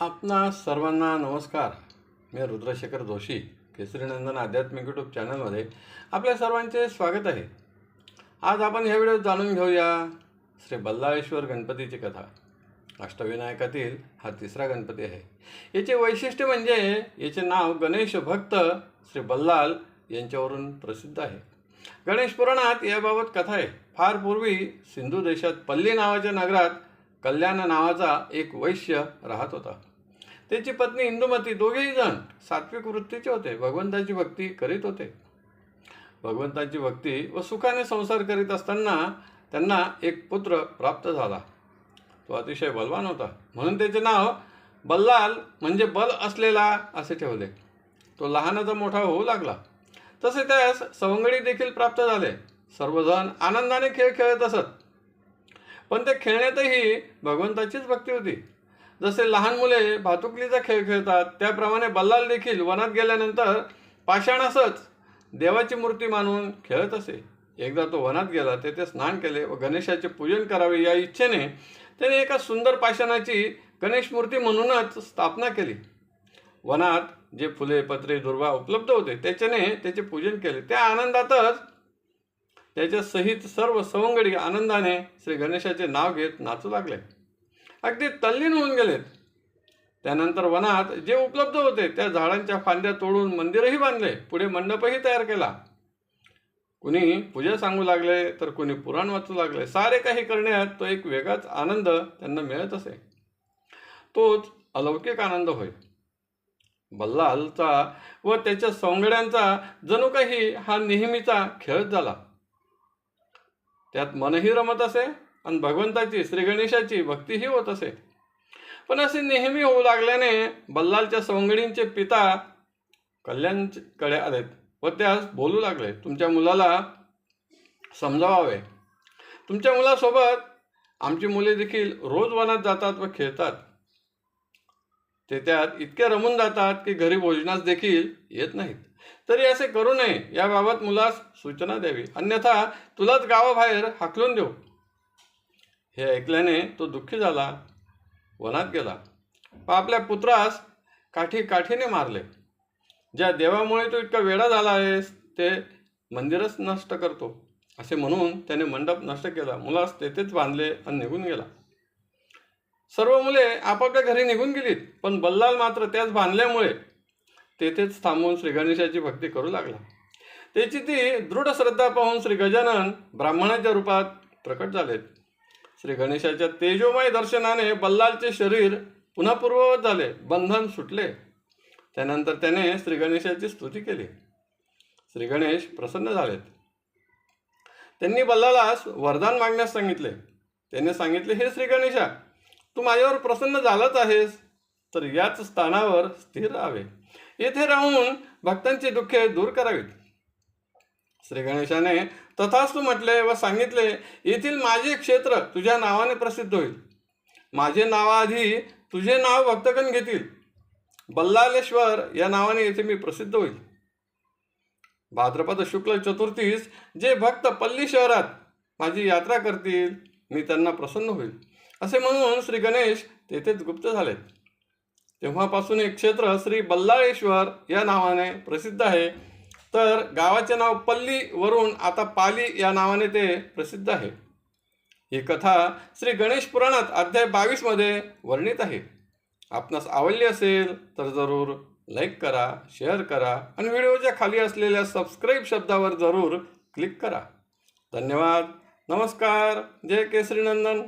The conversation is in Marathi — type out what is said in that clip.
आपणा सर्वांना नमस्कार. मी रुद्रशेखर जोशी केसरीनंदन आध्यात्मिक यूट्यूब चॅनलमध्ये आपल्या सर्वांचे स्वागत आहे. आज आपण ह्या व्हिडिओत जाणून घेऊया श्री बल्लाळेश्वर गणपतीची कथा. अष्टविनायकातील हा तिसरा गणपती आहे. याचे वैशिष्ट्य म्हणजे याचे नाव गणेश भक्त श्री बल्लाल यांच्यावरून प्रसिद्ध आहे. गणेश पुराणात याबाबत कथा आहे. फार पूर्वी सिंधू देशात पल्ली नावाच्या नगरात कल्याण नावाचा एक वैश्य राहत होता. त्याची पत्नी इंदुमती दोघेही जण सात्विक वृत्तीचे होते. भगवंताची भक्ती करीत होते. भगवंताची भक्ती व सुखाने संसार करीत असताना त्यांना एक पुत्र प्राप्त झाला. तो अतिशय बलवान होता. म्हणून त्याचे नाव बल्लाल म्हणजे बल असलेला असे ठेवले. तो लहानाचा मोठा होऊ लागला. तसे त्यास सवंगडी देखील प्राप्त झाले. सर्वजण आनंदाने खेळ खेळत असत. पण ते खेळण्यातही भगवंताचीच भक्ती होती. जसे लहान मुले भातुकलीचा खेळ खेळतात त्याप्रमाणे बल्लाल देखील वनात गेल्यानंतर पाषाणासच देवाची मूर्ती मानून खेळत असे. एकदा तो वनात गेला तेथे स्नान केले व गणेशाचे पूजन करावे या इच्छेने त्याने एका सुंदर पाषाणाची गणेश मूर्ती म्हणूनच स्थापना केली. वनात जे फुले पत्रे दुर्वा उपलब्ध होते त्याच्याने त्याचे पूजन केले. त्या आनंदातच त्याच्या सहित सर्व सवंगडी आनंदाने श्री गणेशाचे नाव घेत नाचू लागले. अगदी तल्लीन होऊन गेलेत. त्यानंतर वनात जे उपलब्ध होते त्या झाडांच्या फांद्या तोडून मंदिरही बांधले. पुढे मंडपही तयार केला. कुणी पूजा सांगू लागले तर कुणी पुराण वाचू लागले. सारे काही करण्यात तो एक वेगळाच आनंद त्यांना मिळत असे. तोच अलौकिक आनंद होय. बल्लालचा व त्याच्या सौंगड्यांचा जणू काही हा नेहमीचा खेळच झाला. त्यात मनही रमत असे आणि भगवंताची श्री गणेशाची भक्तीही होत असे. पण असे नेहमी होऊ लागल्याने बल्लालच्या सवंगडींचे पिता कल्याणकडे आलेत व त्यास बोलू लागले. तुमच्या मुलाला समजावावे. तुमच्या मुलासोबत आमची मुले देखील रोज वनात जातात व खेळतात. ते त्यात इतके रमून जातात की घरी भोजनास देखील येत नाहीत. तरी असे करू नये याबाबत मुलास सूचना द्यावी. अन्यथा तुलाच गावाबाहेर हाकलून देऊ. हे ऐकल्याने तो दुःखी झाला वनात गेला. व आपल्या पुत्रास काठी काठीने मारले. ज्या देवामुळे तो इतका वेडा झाला आहेस ते मंदिरच नष्ट करतो असे म्हणून त्याने मंडप नष्ट केला. मुलास तेथेच बांधले आणि निघून गेला. सर्व मुले आपापल्या घरी निघून गेलीत पण बल्लाल मात्र त्याच बांधल्यामुळे तेथेच थांबून श्री गणेशाची भक्ती करू लागला. त्याची ती दृढ श्रद्धा पाहून श्री गजानन ब्राह्मणाच्या रूपात प्रकट झालेत. श्री गणेशाच्या तेजोमय दर्शनाने बल्लालचे शरीर पुन्हा पूर्ववत झाले बंधन सुटले. त्यानंतर त्याने श्री गणेशाची स्तुती केली. श्री गणेश प्रसन्न झालेत. त्यांनी बल्लालास वरदान मागण्यास सांगितले. त्याने सांगितले हे श्री गणेशा तू माझ्यावर प्रसन्न झालाच आहेस तर याच स्थानावर स्थिर राहावे. येथे राहून भक्तांची दुःखे दूर करावीत. श्री गणेशाने तथास्तु म्हटले व सांगितले येथील माझे क्षेत्र तुझ्या नावाने प्रसिद्ध होईल. माझे नावाआधी तुझे नाव भक्तगण घेतील. बल्लालेश्वर या नावाने येथे मी प्रसिद्ध होईल. भाद्रपद शुक्ल चतुर्थीस जे भक्त पल्ली शहरात माझी यात्रा करतील मी त्यांना प्रसन्न होईल. असे म्हणून श्री गणेश तेथेच गुप्त झालेत. तेव्हापासून एक क्षेत्र श्री बल्लाळेश्वर या नावाने प्रसिद्ध आहे. तर गावाचे नाव पल्ली वरून आता पाली या नावाने ते प्रसिद्ध आहे. ही कथा श्री गणेश पुराणात अध्याय बावीसमध्ये वर्णित आहे. आपणास आवडली असेल तर जरूर लाईक करा शेअर करा आणि व्हिडिओच्या खाली असलेल्या सबस्क्राईब शब्दावर जरूर क्लिक करा. धन्यवाद. नमस्कार. जय केसरी नंदन